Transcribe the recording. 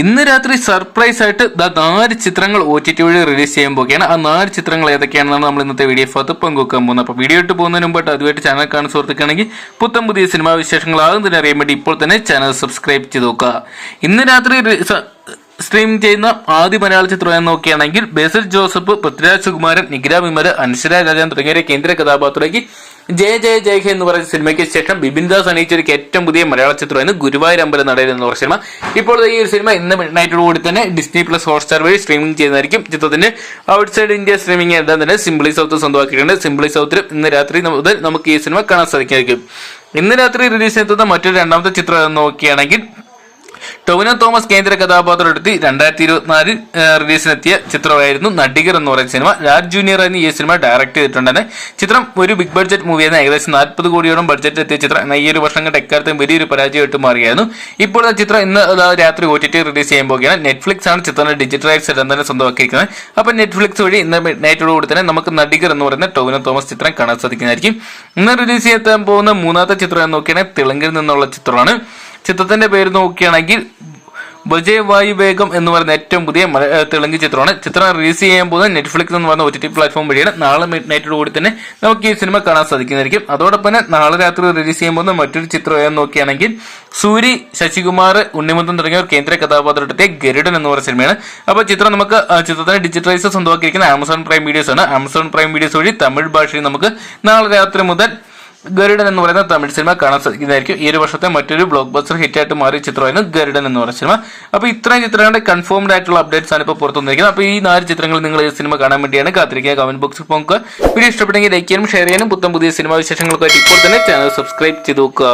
ഇന്ന് രാത്രി സർപ്രൈസ് ആയിട്ട് നാല് ചിത്രങ്ങൾ ഒ ടി ടി വഴി റിലീസ് ചെയ്യാൻ പോകുകയാണ് ആ നാല് ചിത്രങ്ങൾ ഏതൊക്കെയാണെന്നാണ് നമ്മൾ ഇന്നത്തെ വീഡിയോ ഭാഗത്ത് പങ്കുവെക്കാൻ പോകുന്നത്. അപ്പോൾ വീഡിയോ ഇട്ട് പോകുന്നതിന് മുമ്പായിട്ട് അതുമായിട്ട് ചാനൽ കാണുന്ന സുഹൃത്തുക്കാണെങ്കിൽ പുത്തം പുതിയ സിനിമാ വിശേഷങ്ങൾ ആകും തന്നെ അറിയാൻ വേണ്ടി ഇപ്പോൾ തന്നെ ചാനൽ സബ്സ്ക്രൈബ് ചെയ്ത് നോക്കുക. ഇന്ന് രാത്രി സ്ട്രീം ചെയ്യുന്ന ആദ്യ മലയാള ചിത്രം എന്ന് നോക്കുകയാണെങ്കിൽ ബേസിൽ ജോസഫ് പൃഥ്വിരാജ് സുകുമാരൻ നിഖിര വിമല അൻഷര രാജൻ തുടങ്ങിയ കേന്ദ്ര കഥാപാത്രയ്ക്ക് ജയ ജയ ജയ ഹേ എന്ന് പറയുന്ന സിനിമയ്ക്ക് ശേഷം ബിബിൻ ദാസ് അണിയിച്ചൊരു ഏറ്റവും പുതിയ മലയാള ചിത്രമാണ് ഗുരുവായൂർ അമ്പലം നടയിൽ എന്ന് പറഞ്ഞ സിനിമ. ഇപ്പോൾ ഈ ഒരു സിനിമ ഇന്ന് കൂടി തന്നെ ഡിസ്നി പ്ലസ് ഹോട്ട്സ്റ്റാർ വഴി സ്ട്രീമിംഗ് ചെയ്യുന്നതായിരിക്കും. ചിത്രത്തിന്റെ ഔട്ട്സൈഡ് ഇന്ത്യ സ്ട്രീമിംഗ് എന്താ തന്നെ സിംപ്ലി സൗത്ത് സ്വന്തമാക്കിയിട്ടുണ്ട്. സിംപ്ലി സൗത്തിൽ ഇന്ന് രാത്രി മുതൽ നമുക്ക് ഈ സിനിമ കാണാൻ സാധിക്കുന്നതായിരിക്കും. ഇന്ന് രാത്രി റിലീസ് എത്തുന്ന മറ്റൊരു രണ്ടാമത്തെ ചിത്രം നോക്കുകയാണെങ്കിൽ ടൊവിനോ തോമസ് കേന്ദ്ര കഥാപാത്രം എടുത്ത് രണ്ടായിരത്തി ഇരുപത്തിനാലിൽ റിലീസിനെത്തിയ ചിത്രമായിരുന്നു നടികർ എന്ന് പറയുന്ന സിനിമ. രാജ് ജൂനിയർ എന്ന് ഈ സിനിമ ഡയറക്ട് ചെയ്തിട്ടുണ്ടെന്ന്. ചിത്രം ഒരു ബിഗ് ബഡ്ജറ്റ് മൂവിയായിരുന്നു ഏകദേശം നാൽപ്പത് കോടിയോളം ബഡ്ജറ്റ് എത്തിയ ചിത്രം. എന്നാൽ ഈ ഒരു വർഷം കണ്ട് എക്കാലത്തും വലിയൊരു പരാജയമായിട്ട് മാറിയായിരുന്നു ഇപ്പോൾ ആ ചിത്രം ഇന്ന് രാത്രി ഒ ടി ടി റിലീസ് ചെയ്യാൻ പോകുകയാണ് നെറ്റ്ഫ്ലിക്സ് ആണ് ചിത്രത്തിന്റെ ഡിജിറ്റൽ റൈറ്റ്സ് എല്ലാം തന്നെ സ്വന്തമാക്കിയിരിക്കുന്നത്. അപ്പൊ നെറ്റ്ഫ്ലിക്സ് വഴി ഇന്ന് നൈറ്റോട് കൂടി തന്നെ നമുക്ക് നടികർ എന്ന് പറയുന്ന ടൊവിനോ തോമസ് ചിത്രം കാണാൻ സാധിക്കുന്നതായിരിക്കും. ഇന്ന് റിലീസ് ചെയ്യാൻ പോകുന്ന മൂന്നാമത്തെ ചിത്രം എന്ന് നോക്കുകയാണെങ്കിൽ തെലുങ്കിൽ നിന്നുള്ള ചിത്രമാണ്. ചിത്രത്തിന്റെ പേര് നോക്കുകയാണെങ്കിൽ വിജയ് വായു വേഗം എന്ന് പറയുന്ന ഏറ്റവും പുതിയ തെലുങ്ക് ചിത്രമാണ്. ചിത്രം റിലീസ് ചെയ്യാൻ പോകുന്നത് നെറ്റ്ഫ്ലിക്സ് എന്ന് പറയുന്ന ഒ ടി ടി പ്ലാറ്റ്ഫോം വഴിയാണ്. നാളെ മിഡ് നൈറ്റോട് കൂടി തന്നെ നമുക്ക് ഈ സിനിമ കാണാൻ സാധിക്കുന്നതായിരിക്കും. അതോടൊപ്പം തന്നെ നാളെ രാത്രി റിലീസ് ചെയ്യാൻ പോകുന്ന മറ്റൊരു ചിത്രം ഏതെന്ന് നോക്കുകയാണെങ്കിൽ സൂരി ശശികുമാർ ഉണ്ണിമുത്തൻ തുടങ്ങിയവർ കേന്ദ്ര കഥാപാത്രത്തെ ഗരുഡൻ എന്ന് പറയുന്ന സിനിമയാണ് അപ്പോൾ ചിത്രം നമുക്ക് ചിത്രത്തിന് ഡിജിറ്റലൈസ് സ്വന്തമാക്കിയിരിക്കുന്ന ആമസോൺ പ്രൈം വീഡിയോസ് ആണ്. ആമസോൺ പ്രൈം വീഡിയോസ് വഴി തമിഴ് ഭാഷയിൽ നമുക്ക് നാളെ രാത്രി മുതൽ ഗരുഡൻ എന്ന് പറയുന്ന തമിഴ് സിനിമ കാണാൻ സാധിക്കുന്നതായിരിക്കും. ഈ ഒരു വർഷത്തെ മറ്റൊരു ബ്ലോക്ക് ബസ്റ്റർ ഹിറ്റായിട്ട് മാറിയ ചിത്രമായിരുന്നു ഗരുഡൻ എന്ന് പറഞ്ഞ സിനിമ. അപ്പോൾ ഇത്രയും ചിത്രങ്ങളുടെ കൺഫേംഡ് ആയിട്ടുള്ള അപ്ഡേറ്റ്സ് ആണ് ഇപ്പോൾ പുറത്തു വന്നിരിക്കുന്നത്. അപ്പോൾ ഈ നാല് ചിത്രങ്ങൾ നിങ്ങൾ ഈ സിനിമ കാണാൻ വേണ്ടിയാണ് കാത്തിരിക്കുക. കമന്റ് ബോക്സിൽ പോകുക വീഡിയോ ഇഷ്ടപ്പെട്ടെങ്കിൽ ലൈക്ക് ചെയ്യാനും ഷെയർ ചെയ്യാനും. പുത്തം പുതിയ സിനിമാ വിശേഷങ്ങൾക്കായിട്ട് ഇപ്പോൾ തന്നെ ചാനൽ സബ്സ്ക്രൈബ് ചെയ്ത് നോക്കുക.